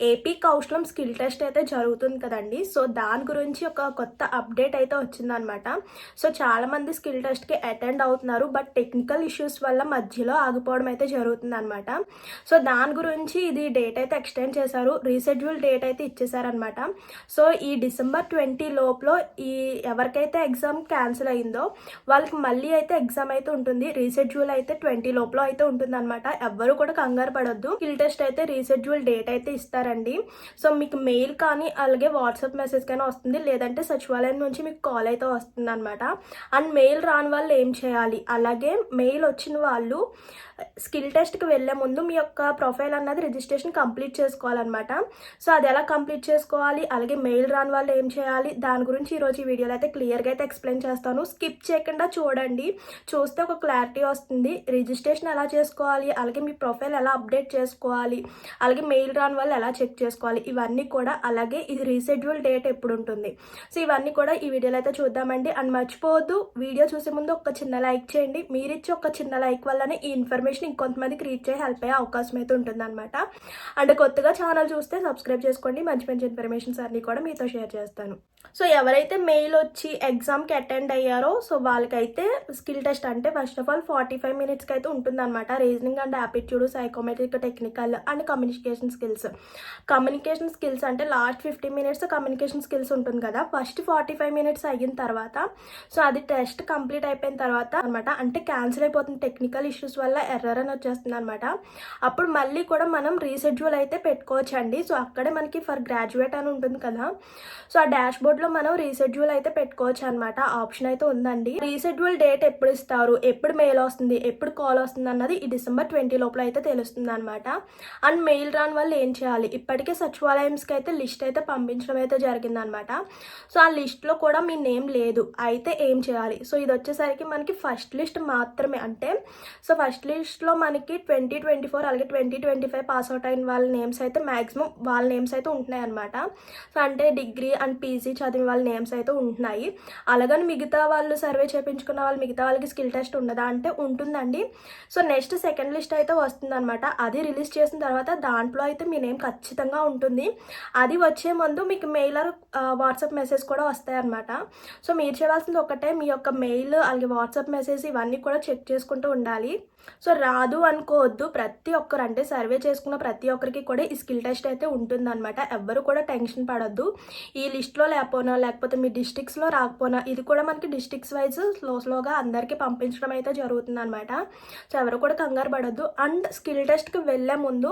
AP కౌశలం skill test అయితే జరుగుతుంది కదండి. సో దాని గురించి ఒక కొత్త అప్డేట్ అయితే వచ్చిందనమాట సో చాలా మంది స్కిల్ టెస్ట్కి అటెండ్ అవుతున్నారు బట్ టెక్నికల్ ఇష్యూస్ వల్ల మధ్యలో ఆగిపోవడం అయితే జరుగుతుందనమాట సో దాని గురించి ఇది డేట్ అయితే ఎక్స్టెండ్ చేశారు రీషెడ్యూల్ డేట్ అయితే ఇచ్చేసారనమాట సో ఈ డిసెంబర్ ట్వంటీ లోపల ఈ ఎవరికైతే ఎగ్జామ్ క్యాన్సిల్ అయిందో వాళ్ళకి మళ్ళీ అయితే ఎగ్జామ్ అయితే ఉంటుంది రీషెడ్యూల్ అయితే ట్వంటీ లోపల అయితే ఉంటుంది అనమాట ఎవ్వరు కూడా కంగారు పడొద్దు స్కిల్ టెస్ట్ అయితే రీషెడ్యూల్ డేట్ అయితే ఇస్తారు చేస్తారండి. సో మీకు మెయిల్ కానీ అలాగే వాట్సాప్ మెసేజ్ కానీ వస్తుంది. లేదంటే సచివాలయం నుంచి మీకు కాల్ అయితే వస్తుంది అనమాట అండ్ మెయిల్ రాని వాళ్ళు ఏం చేయాలి? అలాగే మెయిల్ వచ్చిన వాళ్ళు స్కిల్ టెస్ట్కి వెళ్ళే ముందు మీ యొక్క ప్రొఫైల్ అన్నది రిజిస్ట్రేషన్ కంప్లీట్ చేసుకోవాలన్నమాట. సో అది ఎలా కంప్లీట్ చేసుకోవాలి? అలాగే మెయిల్ రాని వాళ్ళు ఏం చేయాలి? దాని గురించి ఈరోజు ఈ వీడియోలో అయితే క్లియర్గా అయితే ఎక్స్ప్లెయిన్ చేస్తాను. స్కిప్ చేయకుండా చూడండి. చూస్తే ఒక క్లారిటీ వస్తుంది. రిజిస్ట్రేషన్ ఎలా చేసుకోవాలి? అలాగే మీ ప్రొఫైల్ ఎలా అప్డేట్ చేసుకోవాలి? అలాగే మెయిల్ రాని వాళ్ళు ఎలా చెక్ చేసుకోవాలి. ఇవన్నీ కూడా అలాగే ఇది రీషెడ్యూల్ డేట్ ఎప్పుడు ఉంటుంది సో ఇవన్నీ కూడా ఈ వీడియోలో అయితే చూద్దామండి. అండ్ మర్చిపోవద్దు వీడియో చూసే ముందు ఒక చిన్న లైక్ చేయండి. మీరిచ్చే ఒక చిన్న లైక్ వల్లనే ఈ ఇన్ఫర్మేషన్ ఇంకొంతమందికి రీచ్ చేసి హెల్ప్ అయ్యే అవకాశం అయితే ఉంటుందన్నమాట. అండ్ కొత్తగా ఛానల్ చూస్తే సబ్స్క్రైబ్ చేసుకోండి. మంచి మంచి ఇన్ఫర్మేషన్స్ అన్ని కూడా మీతో షేర్ చేస్తాను. సో ఎవరైతే మెయిల్ వచ్చి ఎగ్జామ్కి అటెండ్ అయ్యారో సో వాళ్ళకైతే స్కిల్ టెస్ట్ అంటే first of all forty five మినిట్స్కి అయితే ఉంటుందన్నమాట. Reasoning and aptitude psychometric technical and communication skills communication skills అంటే last fifty minutes communication skills ఉంటుంది కదా. ఫస్ట్ ఫార్టీ ఫైవ్ మినిట్స్ అయిన తర్వాత సో అది టెస్ట్ కంప్లీట్ అయిపోయిన తర్వాత అనమాట అంటే క్యాన్సిల్ అయిపోతుంది. టెక్నికల్ ఇష్యూస్ వల్ల ఎర్రర్ అని వచ్చేస్తుంది అనమాట అప్పుడు మళ్ళీ కూడా మనం రీషెడ్యూల్ అయితే పెట్టుకోవచ్చు అండి సో అక్కడే మనకి ఫర్ గ్రాడ్యుయేట్ అని ఉంటుంది కదా. సో ఆ డాష్ బోర్డ్లో మనం రీషెడ్యూల్ అయితే పెట్టుకోవచ్చు అనమాట ఆప్షన్ అయితే ఉందండి. రీషెడ్యూల్ డేట్ ఎప్పుడు ఇస్తారు? ఎప్పుడు మెయిల్ వస్తుంది? ఎప్పుడు కాల్ వస్తుంది అన్నది ఈ డిసెంబర్ ట్వంటీ లోపల అయితే తెలుస్తుంది అనమాట అండ్ మెయిల్ రాని వాళ్ళు ఏం చేయాలి? ఇప్పటికే సచివాలయంస్కి అయితే లిస్ట్ అయితే పంపించడం అయితే జరిగిందనమాట సో ఆ లిస్ట్లో కూడా మీ నేమ్ లేదు. అయితే ఏం చేయాలి? సో ఇది వచ్చేసరికి మనకి ఫస్ట్ లిస్ట్ మాత్రమే. అంటే సో ఫస్ట్ లిస్ట్లో మనకి ట్వంటీ ట్వంటీ ఫోర్ అలాగే twenty twenty five pass out అయిన వాళ్ళ నేమ్స్ అయితే మ్యాక్సిమం వాళ్ళ నేమ్స్ అయితే ఉంటున్నాయి అనమాట సో అంటే డిగ్రీ అండ్ పీజీ చదివిన వాళ్ళ నేమ్స్ అయితే ఉంటున్నాయి. అలాగని మిగతా వాళ్ళు సర్వే చేయించుకున్న వాళ్ళు మిగతా వాళ్ళకి స్కిల్ టెస్ట్ ఉండదా అంటే ఉంటుందండి. సో నెక్స్ట్ సెకండ్ లిస్ట్ అయితే వస్తుందన్నమాట. అది రిలీజ్ చేసిన తర్వాత దాంట్లో అయితే మీ నేమ్ ఖచ్చితంగా ఉంటుంది. అది వచ్చే ముందు మీకు మెయిల్ ఆర్ వాట్సాప్ మెసేజ్ కూడా వస్తాయన్నమాట. సో మీరు చేయాల్సింది ఒకటే మీ యొక్క మెయిల్ అలాగే వాట్సాప్ మెసేజ్ ఇవన్నీ కూడా చెక్ చేసుకుంటూ ఉండాలి. సో రాదు అనుకోవద్దు. ప్రతి ఒక్కరు అంటే సర్వే చేసుకున్న ప్రతి ఒక్కరికి కూడా ఈ స్కిల్ టెస్ట్ అయితే ఉంటుందన్నమాట. ఎవ్వరు కూడా టెన్షన్ పడద్దు. ఈ లిస్ట్లో లేకపోతే రాకపోనా లేకపోతే మీ డిస్టిక్స్లో రాకపోనా ఇది కూడా మనకి డిస్టిక్స్ వైజ్ స్లో స్లోగా అందరికీ పంపించడం అయితే జరుగుతుంది అనమాట సో ఎవరు కూడా కంగారు పడద్దు. అండ్ స్కిల్ టెస్ట్కి వెళ్ళే ముందు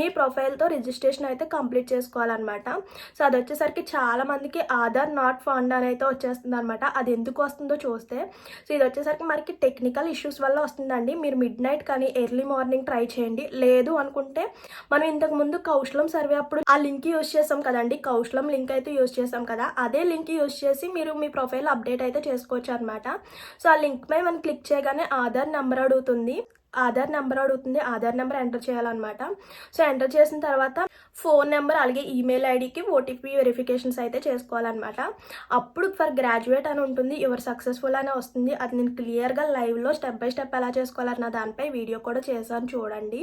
మీ ప్రొఫైల్తో రిజిస్ట్రేషన్ అయితే కంప్లీట్ చేసుకోవాలన్నమాట. సో అది వచ్చేసరికి చాలా మందికి ఆధార్ నాట్ ఫండ్ అని అయితే వచ్చేస్తుంది అనమాట అది ఎందుకు వస్తుందో చూస్తే సో ఇది వచ్చేసరికి మనకి టెక్నికల్ ఇష్యూస్ వల్ల వస్తుందండి. మీరు మిడ్ నైట్ కానీ ఎర్లీ మార్నింగ్ ట్రై చేయండి. లేదు అనుకుంటే మనం ఇంతకు ముందు కౌశలం సర్వే అప్పుడు ఆ లింక్ యూజ్ చేసాం కదండి. కౌశలం లింక్ అయితే యూస్ చేసాం కదా. అదే లింక్ యూస్ చేసి మీరు మీ ప్రొఫైల్ అప్డేట్ అయితే చేసుకోవచ్చు అనమాట సో ఆ లింక్ పై మనం క్లిక్ చేయగానే ఆధార్ నెంబర్ అడుగుతుంది. ఆధార్ నెంబర్ అడుగుతుంది. ఆధార్ నెంబర్ ఎంటర్ చేయాలన్నమాట. సో ఎంటర్ చేసిన తర్వాత ఫోన్ నెంబర్ అలాగే ఈమెయిల్ ఐడికి ఓటీపీ వెరిఫికేషన్స్ అయితే చేసుకోవాలన్నమాట. అప్పుడు ఫర్ గ్రాడ్యుయేట్ అని ఉంటుంది యువర్ సక్సెస్ఫుల్ అనే వస్తుంది. అది నేను క్లియర్గా లైవ్లో స్టెప్ బై స్టెప్ ఎలా చేసుకోవాలన్న దానిపై వీడియో కూడా చేశాను చూడండి.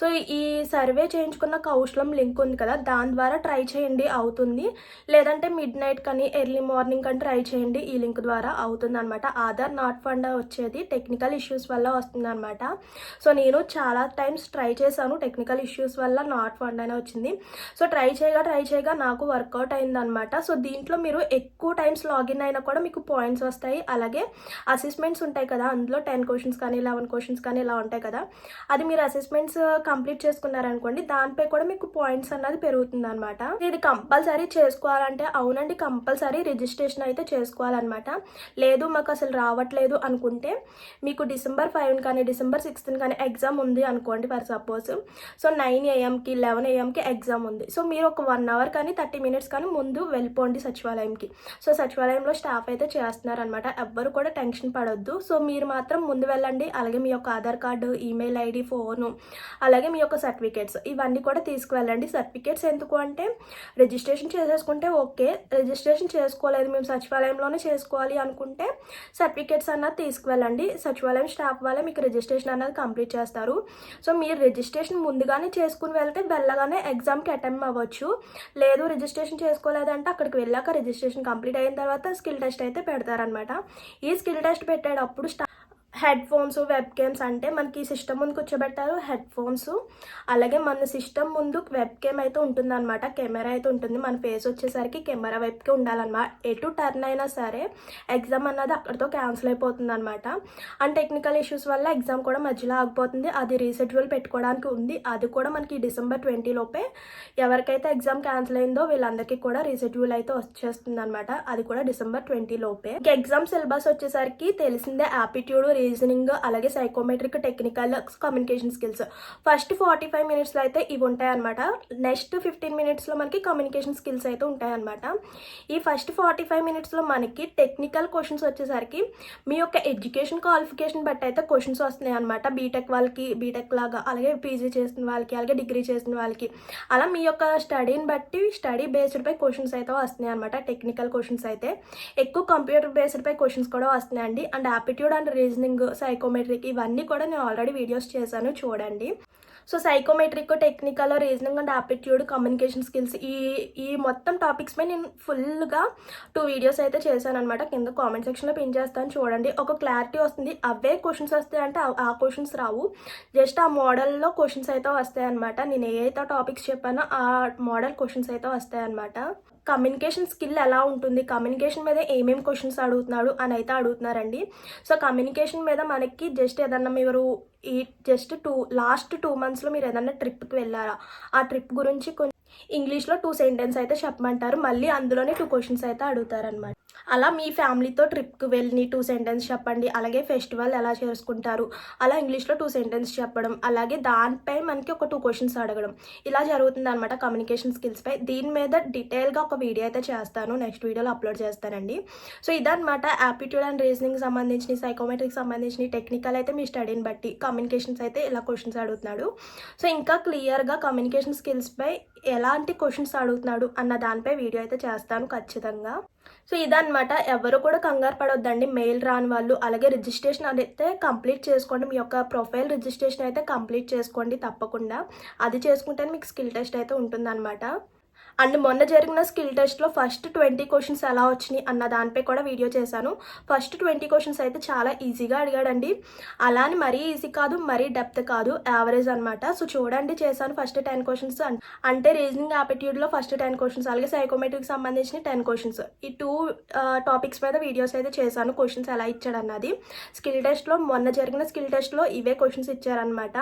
సో ఈ సర్వే చేయించుకున్న కౌశలం లింక్ ఉంది కదా దాని ద్వారా ట్రై చేయండి అవుతుంది. లేదంటే మిడ్ నైట్ కానీ ఎర్లీ మార్నింగ్ కానీ ట్రై చేయండి ఈ లింక్ ద్వారా అవుతుంది అనమాట ఆధార్ నాట్ ఫండ్ వచ్చేది టెక్నికల్ ఇష్యూస్ వల్ల వస్తుంది అనమాట సో నేను చాలా టైమ్స్ ట్రై చేశాను. టెక్నికల్ ఇష్యూస్ వల్ల నాట్ ఫండ్ అనే వచ్చింది. సో ట్రై చేయగా ట్రై చేయగా నాకు వర్కౌట్ అయిందనమాట సో దీంట్లో మీరు ఎక్కువ టైమ్స్ లాగిన్ అయినా కూడా మీకు పాయింట్స్ వస్తాయి. అలాగే అసెస్మెంట్స్ ఉంటాయి కదా అందులో టెన్ క్వశ్చన్స్ కానీ లెవెన్ క్వశ్చన్స్ కానీ ఇలా ఉంటాయి కదా. అది మీరు అసెస్మెంట్స్ కంప్లీట్ uh, చేసుకున్నారనుకోండి దానిపై కూడా మీకు పాయింట్స్ అన్నది పెరుగుతుంది అనమాట ఇది కంపల్సరీ చేసుకోవాలంటే అవునండి కంపల్సరీ రిజిస్ట్రేషన్ అయితే చేసుకోవాలన్నమాట. లేదు మాకు అసలు రావట్లేదు అనుకుంటే మీకు డిసెంబర్ ఫైవ్ కానీ డిసెంబర్ సిక్స్త్ కానీ ఎగ్జామ్ ఉంది అనుకోండి ఫర్ సపోజ్ సో నైన్ ఏఎంకి లెవెన్ ఏఎంకి ఎగ్జామ్ ఉంది. సో మీరు ఒక వన్ అవర్ కానీ థర్టీ మినిట్స్ కానీ ముందు వెళ్ళిపోండి సచివాలయంకి. సో సచివాలయంలో స్టాఫ్ అయితే చేస్తున్నారనమాట ఎవ్వరు కూడా టెన్షన్ పడొద్దు. సో మీరు మాత్రం ముందు వెళ్ళండి. అలాగే మీ యొక్క Aadhaar card email ID phone అలాగే మీ యొక్క సర్టిఫికేట్స్ ఇవన్నీ కూడా తీసుకువెళ్ళండి. సర్టిఫికేట్స్ ఎందుకు అంటే రిజిస్ట్రేషన్ చేసేసుకుంటే ఓకే. రిజిస్ట్రేషన్ చేసుకోలేదు మేము సచివాలయంలోనే చేసుకోవాలి అనుకుంటే సర్టిఫికేట్స్ అన్నది తీసుకువెళ్ళండి. సచివాలయం స్టాఫ్ వాళ్ళే మీకు రిజిస్ట్రేషన్ అన్నది కంప్లీట్ చేస్తారు. సో మీరు రిజిస్ట్రేషన్ ముందుగానే చేసుకుని వెళ్తే వెళ్ళగానే ఎగ్జామ్కి అటెంప్ట్ అవ్వచ్చు. లేదు రిజిస్ట్రేషన్ చేసుకోలేదంటే అక్కడికి వెళ్ళాక రిజిస్ట్రేషన్ కంప్లీట్ అయిన తర్వాత స్కిల్ టెస్ట్ అయితే పెడతారనమాట ఈ స్కిల్ టెస్ట్ పెట్టేటప్పుడు స్టా హెడ్ ఫోన్స్ వెబ్ కేమ్స్ అంటే మనకి సిస్టమ్ ముందు కూర్చోబెట్టారు హెడ్ ఫోన్స్ అలాగే మన సిస్టమ్ ముందు వెబ్ కేమ్ అయితే ఉంటుందన్నమాట. కెమెరా అయితే ఉంటుంది. మన ఫేస్ వచ్చేసరికి కెమెరా వైపుకి ఉండాలన్నమాట. ఎటు టర్న్ అయినా సరే ఎగ్జామ్ అన్నది అక్కడితో క్యాన్సిల్ అయిపోతుంది అనమాట అండ్ టెక్నికల్ ఇష్యూస్ వల్ల ఎగ్జామ్ కూడా మధ్యలో ఆగిపోతుంది. అది రీషెడ్యూల్ పెట్టుకోవడానికి ఉంది. అది కూడా మనకి డిసెంబర్ ట్వంటీ లోపే ఎవరికైతే ఎగ్జామ్ క్యాన్సిల్ అయిందో వీళ్ళందరికీ కూడా రీషెడ్యూల్ అయితే వచ్చేస్తుంది అనమాట అది కూడా డిసెంబర్ ట్వంటీ లోపే. ఎగ్జామ్ సిలబస్ వచ్చేసరికి తెలిసిందే యాప్టిట్యూడ్ రీజనింగ్ అలాగే psychometric technical communication skills first forty five మినిట్స్లో అయితే ఇవి ఉంటాయన్నమాట. నెక్స్ట్ ఫిఫ్టీన్ మినిట్స్లో మనకి కమ్యూనికేషన్ స్కిల్స్ అయితే ఉంటాయన్నమాట. ఈ ఫస్ట్ ఫార్టీ ఫైవ్ మినిట్స్లో మనకి టెక్నికల్ క్వశ్చన్స్ వచ్చేసరికి మీ యొక్క ఎడ్యుకేషన్ క్వాలిఫికేషన్ బట్టి అయితే క్వశ్చన్స్ వస్తున్నాయి అనమాట బీటెక్ వాళ్ళకి బీటెక్ లాగా అలాగే పీజీ చేసిన వాళ్ళకి అలాగే డిగ్రీ చేసిన వాళ్ళకి. అలా మీ యొక్క స్టడీని బట్టి స్టడీ బేస్డ్ పై క్వశ్చన్స్ అయితే వస్తున్నాయి అనమాట టెక్నికల్ క్వశ్చన్స్ అయితే. ఎక్కువ కంప్యూటర్ బేస్డ్ పై క్వశ్చన్స్ కూడా వస్తున్నాయండి. And aptitude and reasoning psychometric ఇవన్నీ కూడా నేను ఆల్రెడీ వీడియోస్ చేశాను చూడండి. So psychometric technical reasoning and aptitude communication skills ఈ ఈ మొత్తం టాపిక్స్ పై నేను ఫుల్గా టూ వీడియోస్ అయితే చేశాను అనమాట కింద కామెంట్ సెక్షన్లో పిన్ చేస్తాను చూడండి. ఒక క్లారిటీ వస్తుంది. అవే క్వశ్చన్స్ వస్తాయి అంటే ఆ క్వశ్చన్స్ రావు. జస్ట్ ఆ మోడల్లో క్వశ్చన్స్ అయితే వస్తాయి అనమాట నేను ఏ అయితే టాపిక్స్ చెప్పానో ఆ మోడల్ క్వశ్చన్స్ అయితే వస్తాయన్నమాట. కమ్యూనికేషన్ స్కిల్ ఎలా ఉంటుంది? కమ్యూనికేషన్ మీద ఏమేం క్వశ్చన్స్ అడుగుతున్నాడు అని అయితే అడుగుతున్నారండి. సో కమ్యూనికేషన్ మీద మనకి జస్ట్ ఏదన్నా మీరు ఈ జస్ట్ టూ లాస్ట్ టూ మంత్స్లో మీరు ఏదన్నా ట్రిప్కి వెళ్ళారా? ఆ ట్రిప్ గురించి కొంచెం ఇంగ్లీష్లో టూ సెంటెన్స్ అయితే చెప్పమంటారు. మళ్ళీ అందులోనే టూ క్వశ్చన్స్ అయితే అడుగుతారనమాట అలా మీ ఫ్యామిలీతో ట్రిప్కి వెళ్ళి టూ సెంటెన్స్ చెప్పండి. అలాగే ఫెస్టివల్ ఎలా చేసుకుంటారు? అలా ఇంగ్లీష్లో టూ సెంటెన్స్ చెప్పడం అలాగే దానిపై మనకి ఒక టూ క్వశ్చన్స్ అడగడం. ఇలా జరుగుతుంది అనమాట కమ్యూనికేషన్ స్కిల్స్పై. దీని మీద డీటెయిల్గా ఒక వీడియో అయితే చేస్తాను. నెక్స్ట్ వీడియోలో అప్లోడ్ చేస్తానండి. సో ఇదనమాట యాప్టిట్యూడ్ అండ్ రీజనింగ్ సంబంధించిన సైకోమెట్రిక్ సంబంధించిన టెక్నికల్ అయితే మీ స్టడీని బట్టి కమ్యూనికేషన్స్ అయితే ఇలా క్వశ్చన్స్ అడుగుతున్నాడు. సో ఇంకా క్లియర్గా కమ్యూనికేషన్ స్కిల్స్పై ఎలాంటి క్వశ్చన్స్ అడుగుతున్నాడు అన్న దానిపై వీడియో అయితే చేస్తాను ఖచ్చితంగా. సో ఇదనమాట ఎవరు కూడా కంగారు పడొద్దండి. మెయిల్ రాని వాళ్ళు అలాగే రిజిస్ట్రేషన్ అయితే కంప్లీట్ చేసుకోండి. మీ యొక్క ప్రొఫైల్ రిజిస్ట్రేషన్ అయితే కంప్లీట్ చేసుకోండి తప్పకుండా. అది చేసుకుంటేనే మీకు స్కిల్ టెస్ట్ అయితే ఉంటుందన్నమాట. అండ్ మొన్న జరిగిన స్కిల్ టెస్ట్లో ఫస్ట్ ట్వంటీ క్వశ్చన్స్ ఎలా వచ్చినాయి అన్న దానిపై కూడా వీడియో చేశాను. ఫస్ట్ ట్వంటీ క్వశ్చన్స్ అయితే చాలా ఈజీగా అడిగాడండి. అలా అని మరీ ఈజీ కాదు మరీ డెప్త్ కాదు యావరేజ్ అనమాట సో చూడండి చేశాను ఫస్ట్ టెన్ క్వశ్చన్స్ అంటే రీజనింగ్ ఆపిట్యూడ్లో ఫస్ట్ టెన్ క్వశ్చన్స్ అలాగే సైకోమెట్రిక్ సంబంధించిన టెన్ క్వశ్చన్స్. ఈ టూ టాపిక్స్ మీద వీడియోస్ అయితే చేశాను క్వశ్చన్స్ ఎలా ఇచ్చాడు అన్నది స్కిల్ టెస్ట్లో మొన్న జరిగిన స్కిల్ టెస్ట్లో ఇవే క్వశ్చన్స్ ఇచ్చారనమాట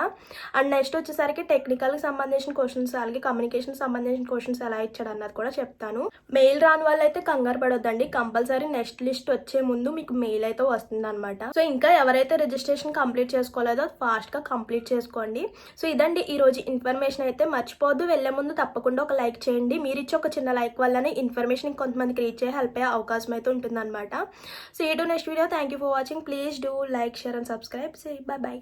అండ్ నెక్స్ట్ వచ్చేసరికి టెక్నికల్కి సంబంధించిన క్వశ్చన్స్ అలాగే కమ్యూనికేషన్ సంబంధించిన క్వశ్చన్స్ ఎలా ఇచ్చాడు అన్నది కూడా చెప్తాను. మెయిల్ రాని వాళ్ళు అయితే కంగారు పడొద్దండి. కంపల్సరీ నెక్స్ట్ లిస్ట్ వచ్చే ముందు మీకు మెయిల్ అయితే వస్తుంది అనమాట సో ఇంకా ఎవరైతే రిజిస్ట్రేషన్ కంప్లీట్ చేసుకోలేదో ఫాస్ట్గా కంప్లీట్ చేసుకోండి. సో ఇదండి ఈ రోజు ఇన్ఫర్మేషన్ అయితే. మర్చిపోద్దు వెళ్ళే ముందు తప్పకుండా ఒక లైక్ చేయండి. మీరు ఇచ్చే ఒక చిన్న లైక్ వల్లనే ఇన్ఫర్మేషన్ కొంతమందికి రీచ్ అయ్యే హెల్ప్ అయ్యే అవకాశం అయితే ఉంటుందన్నమాట. సో ఈ to next video. Thank you for watching. Please do like share and subscribe. Say bye bye